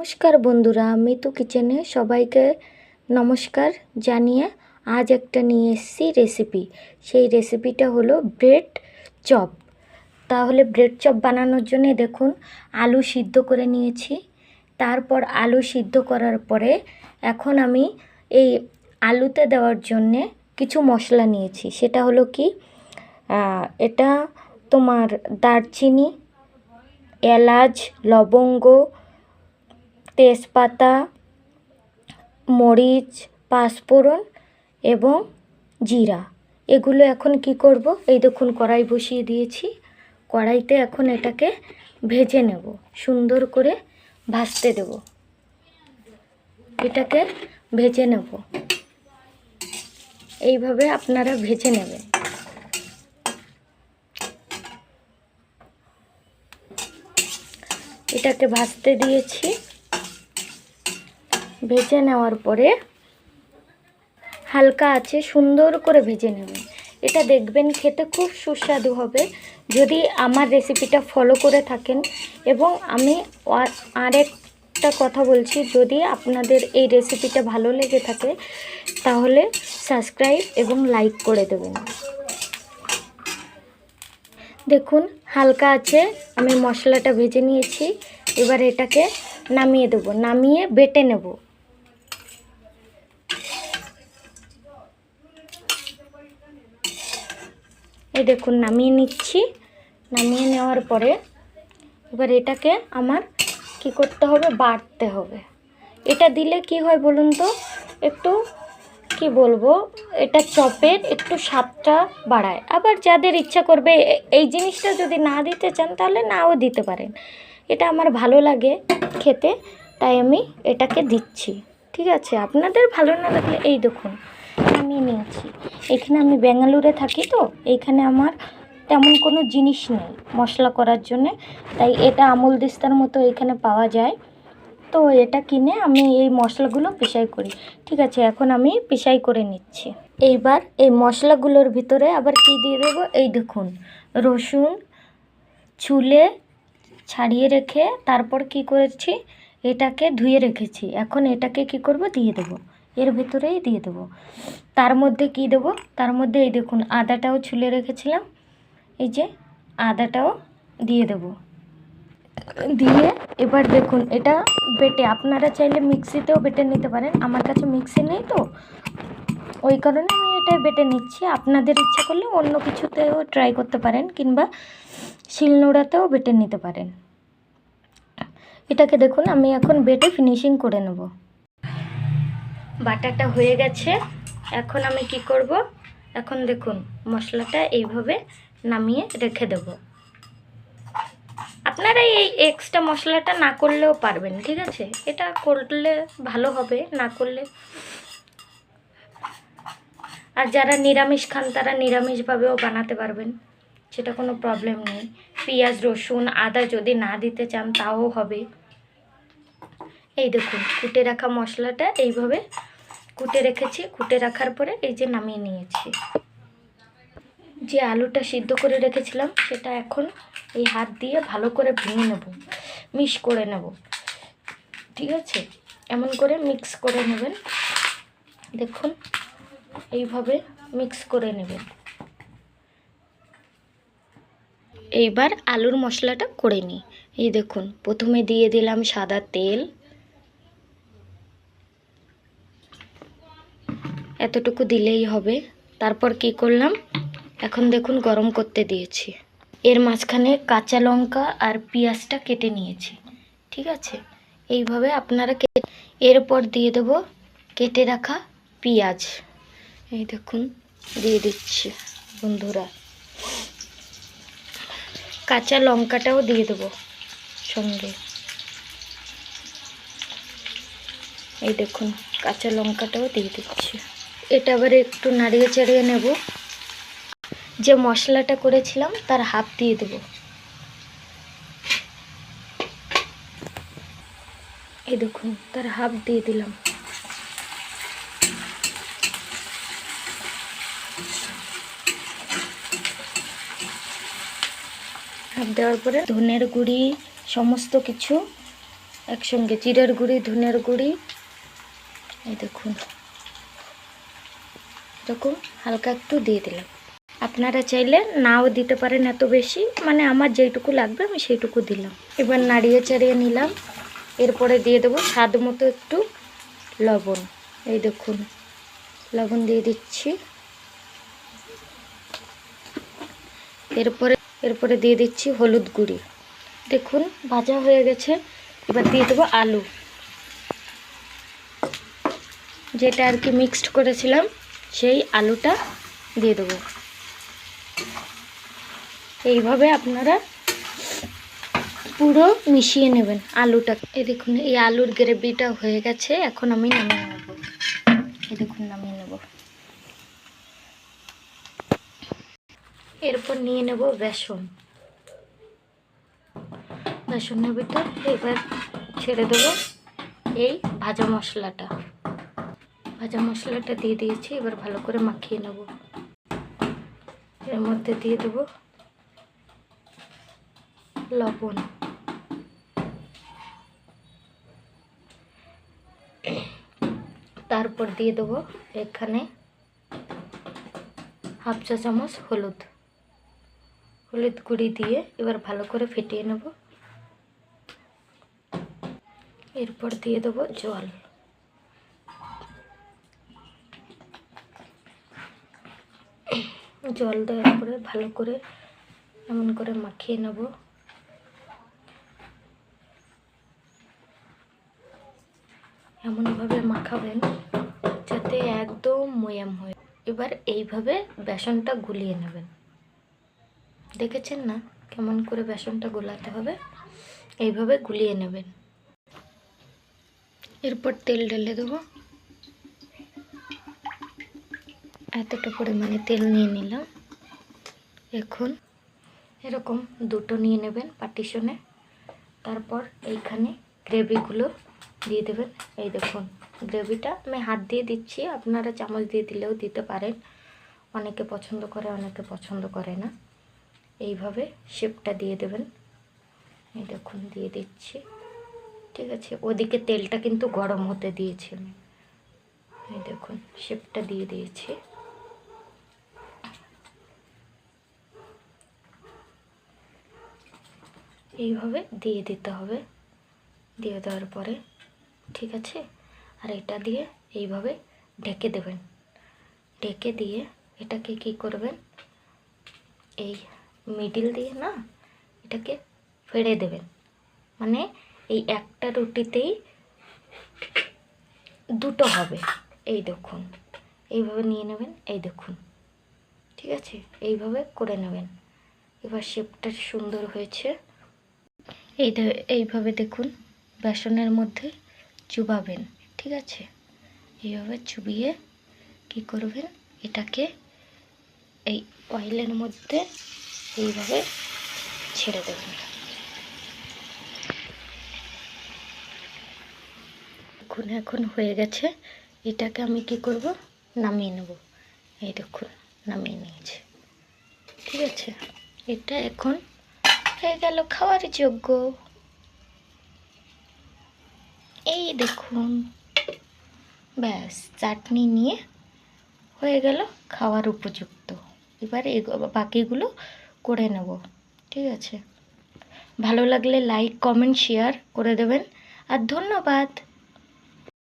নমস্কার বন্ধুরা মিতু কিচেনে সবাইকে নমস্কার জানিয়ে আজ একটা নিয়ে এসেছি রেসিপি সেই রেসিপিটা হলো ব্রেড চপ তাহলে ব্রেড চপ বানানোর জন্য দেখুন, আলু সিদ্ধ করে নিয়েছি। তারপর আলু সিদ্ধ করার পরে এখন আমি এই আলুতে দেওয়ার জন্যে কিছু মশলা নিয়েছি। সেটা হলো কি এটা তোমার দারচিনি, এলাচ, লবঙ্গ তেজপাতা, মরিচ, পাঁচফোড়ন এবং জিরা। এগুলো এখন কি করব? এই দেখুন, কড়াই বসিয়ে দিয়েছি। কড়াইতে এখন এটাকে ভেজে নেব। সুন্দর করে ভাজতে দেব। এটাকে ভেজে নেব। এইভাবে আপনারা ভেজে নেবেন। এটাকে ভাজতে দিয়েছি। ভেজে নেওয়ার পরে হালকা আছে, সুন্দর করে ভেজে নেবেন। এটা দেখবেন খেতে খুব সুস্বাদু হবে। যদি আমার রেসিপিটা ফলো করে থাকেন এবং আমি আরেকটা কথা বলছি, যদি আপনাদের এই রেসিপিটা ভালো লেগে থাকে, তাহলে সাবস্ক্রাইব এবং লাইক করে দেবেন। দেখুন, হালকা আছে, আমি মশলাটা ভেজে নিয়েছি। এবার এটাকে নামিয়ে দেব, নামিয়ে বেটে নেব। এই দেখুন, নামিয়ে নিচ্ছি। নামিয়ে নেওয়ার পরে এবার এটাকে আমার কি করতে হবে? বাড়তে হবে। এটা দিলে কি হয় বলুন তো? একটু কি বলব? এটা চপের একটু স্বাদটা বাড়ায়। আবার যাদের ইচ্ছা করবে এই জিনিসটা যদি না দিতে চান, তাহলে নাও দিতে পারেন। এটা আমার ভালো লাগে খেতে, তাই আমি এটাকে দিচ্ছি। ঠিক আছে? আপনাদের ভালো না লাগলে, এই দেখুন আমি নিয়েছি এখানে আমি বেঙ্গালুরে থাকি তো এইখানে আমার তেমন কোনো জিনিস নেই মশলা করার জন্যে। তাই এটা আমুল দিস্তার মতো এখানে পাওয়া যায়। তো এটা কিনে আমি এই মশলাগুলো পেশাই করি। ঠিক আছে, এখন আমি পেশাই করে নিচ্ছি। এইবার এই মশলাগুলোর ভিতরে আবার কি দিয়ে দেবো? এই দেখুন, রসুন চুলে ছাড়িয়ে রেখে তারপর কি করেছি? এটাকে ধুয়ে রেখেছি। এখন এটাকে কি করব? দিয়ে দেবো। এর ভিতরেই দিয়ে দেবো। তার মধ্যে কি দেবো? তার মধ্যে এই দেখুন, আদাটাও ছুলে রেখেছিলাম। এই যে আদাটাও দিয়ে দেবো। দিয়ে এবার দেখুন, এটা বেটে, আপনারা চাইলে মিক্সিতেও বেটে নিতে পারেন। আমার কাছে মিক্সি নেই তো, ওই কারণে আমি এটা বেটে নিচ্ছি। আপনাদের ইচ্ছা করলে অন্য কিছুতেও ট্রাই করতে পারেন, কিংবা শিলনোড়াতেও বেটে নিতে পারেন। এটাকে দেখুন, আমি এখন বেটে ফিনিশিং করে নেব। বাটাটা হয়ে গেছে। এখন আমি কি করব? এখন দেখুন, মশলাটা এইভাবে নামিয়ে রেখে দেবো। আপনারা এই এক্সট্রা মশলাটা না করলেও পারবেন, ঠিক আছে? এটা করলে ভালো হবে, না করলে আর যারা নিরামিষ খান, তারা নিরামিষভাবেও বানাতে পারবেন। সেটা কোনো প্রবলেম নেই। পেঁয়াজ, রসুন, আদা যদি না দিতে চান, তাও হবে। এই দেখুন, কুটে রাখা মশলাটা এইভাবে কুটে রেখেছি, কুটে রাখার পরে এই যে নামিয়ে নিয়েছি। যে আলুটা সিদ্ধ করে রেখেছিলাম, সেটা এখন এই হাত দিয়ে ভালো করে ভেঙে নেব মিক্স করে নেব। ঠিক আছে? এমন করে মিক্স করে নেবেন। দেখুন, এইভাবে মিক্স করে নেবেন। এইবার আলুর মশলাটা করে নিই। এই দেখুন, প্রথমে দিয়ে দিলাম সাদা তেল। এতটুকু দিলেই হবে। তারপর কি করলাম? এখন দেখুন গরম করতে দিয়েছি। এর মাঝখানে কাঁচা লঙ্কা আর পেঁয়াজটা কেটে নিয়েছি। ঠিক আছে? এইভাবে আপনারা এরপর দিয়ে দেবো কেটে রাখা পেঁয়াজ। এই দেখুন, দিয়ে দিচ্ছি বন্ধুরা। কাঁচা লঙ্কাটাও দিয়ে দেবো সঙ্গে। এই দেখুন, কাঁচা লঙ্কাটাও দিয়ে দিচ্ছি। এটা আবার একটু নাড়িয়ে চাড়িয়ে নেব। যে মশলাটা করেছিলাম, তার হাফ দিয়ে দেব। এই দেখুন, তার হাফ দিয়ে দিলাম। হাফ দেওয়ার পরে ধনের গুঁড়ি, সমস্ত কিছু, একসঙ্গে জিরের গুঁড়ি, ধনের গুঁড়ি, এই দেখুন। এরকম হালকা একটু দিয়ে দিলাম। আপনারা চাইলে নাও দিতে পারেন এত বেশি মানে আমার যেইটুকু লাগবে আমি সেইটুকু দিলাম। এবার নাড়িয়ে চাড়িয়ে নিলাম। এরপরে দিয়ে দেবো স্বাদ মতো একটু লবণ। এই দেখুন, লবণ দিয়ে দিচ্ছি। এরপরে এরপরে দিয়ে দিচ্ছি হলুদ গুঁড়ি। দেখুন, ভাজা হয়ে গেছে। এবার দিয়ে দেবো আলু। যেটা আর কি মিক্সড করেছিলাম সেই আলুটা দিয়ে দেবো। এইভাবে আপনারা পুরো মিশিয়ে নেবেন আলুটা। এই দেখুন, এই আলুর গ্রেভিটা হয়ে গেছে, এখন আমি নামিয়ে নেব। এই দেখুন, নামিয়ে নেব। এরপর নিয়ে নেব বেসন। বেসনের ভিতর এবার ছেড়ে দেবো এই ভাজা মশলাটা। ভাজা মশলাটা দিয়ে দিয়েছি, এবার ভালো করে মাখিয়ে নেব। এর মধ্যে দিয়ে দেবো লবণ। তারপর দিয়ে দেবো এখানে হাফ চা চামচ হলুদ। হলুদ গুঁড়ি দিয়ে এবার ভালো করে ফেটিয়ে নেব। এরপর দিয়ে দেবো জল। জল দেওয়ার পরে ভালো করে এমন করে মাখিয়ে নেব। এমনভাবে মাখাবেন যাতে একদম ময়াম হয় এবার এইভাবে বেসনটা গুলিয়ে নেবেন। দেখেছেন না কেমন করে বেসনটা গোলাতে হবে? এইভাবে গুলিয়ে নেবেন। এরপর তেল ঢেলে দেবো। এতটা পরিমাণে তেল নিয়ে নিলাম। এখন এরকম দুটো নিয়ে নেবেন পার্টিশনে। তারপর এইখানে গ্রেভিগুলো দিয়ে দেবেন। এই দেখুন, গ্রেভিটা আমি হাত দিয়ে দিচ্ছি, আপনারা চামচ দিয়ে দিলেও দিতে পারেন। অনেকে পছন্দ করে, অনেকে পছন্দ করে না। এইভাবে শেপটা দিয়ে দেবেন। এই দেখুন, দিয়ে দিচ্ছি। ঠিক আছে, ওদিকে তেলটা কিন্তু গরম হতে দিয়েছি। আমি এই দেখুন, শেপটা দিয়ে দিয়েছি। এইভাবে দিয়ে দিতে হবে। দিয়ে দেওয়ার পরে, ঠিক আছে? আর এটা দিয়ে এইভাবে ঢেকে দেবেন। ঢেকে দিয়ে এটাকে কি করবেন? এই মিডিল দিয়ে না, এটাকে ফেড়ে দেবেন। মানে এই একটা রুটিতেই দুটো হবে। এই দেখুন, এইভাবে নিয়ে নেবেন, এই দেখুন। ঠিক আছে? এইভাবে করে নেবেন। এবার শেপটা সুন্দর হয়েছে। এই এইভাবে দেখুন, বেসনের মধ্যে চুবাবেন, ঠিক আছে? এইভাবে চুবিয়ে কি করবেন? এটাকে এই অয়েলের মধ্যে এইভাবে ছেড়ে দেবেন। এখন এখন হয়ে গেছে। এটাকে আমি কি করব? নামিয়ে নেব। এই দেখুন, নামিয়ে নিয়েছি। ঠিক আছে? এটা এখন হয়ে গেল খাওয়ার যোগ্য। এই দেখুন। ব্যাস, চাটনি নিয়ে হয়ে গেল খাওয়ার উপযুক্ত। এবার বাকিগুলো করে নেব, ঠিক আছে? ভালো লাগলে লাইক কমেন্ট শেয়ার করে দেবেন। আর ধন্যবাদ।